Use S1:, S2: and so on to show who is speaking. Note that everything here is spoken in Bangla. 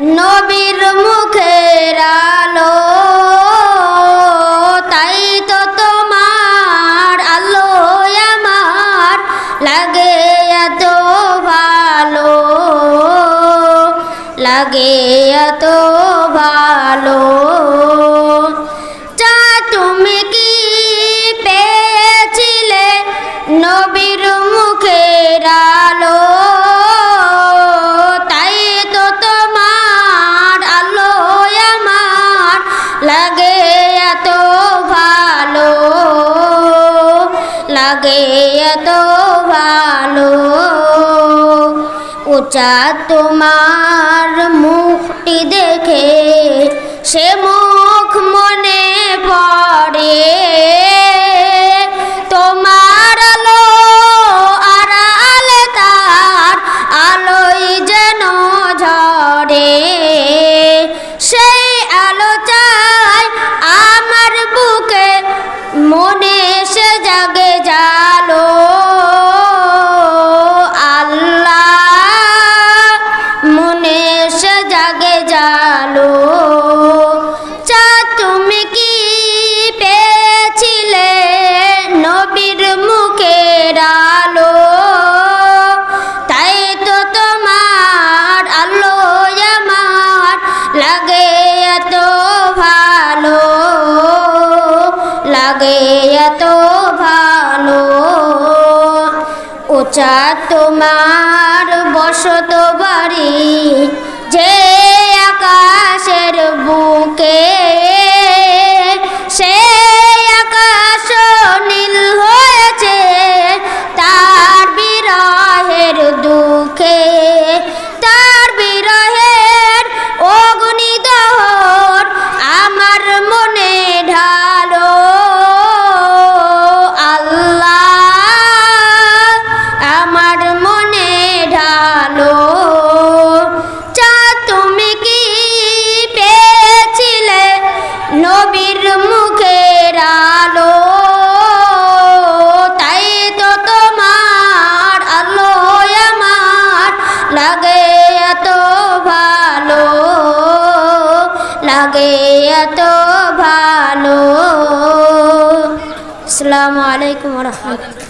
S1: নবীর মুখের আলো তাই তো তোমার আলো আমার লাগে এত ভালো লাগে এত ভালো। লাগে এত ভালো। উচা তোমার মুখটি দেখে সে ভালো লাগে এত ভালো। উচা তোমার বসত বাড়ি লাগে এত ভালো লাগে এত ভালো। আসসালামু আলাইকুম রহমতুল্লাহ।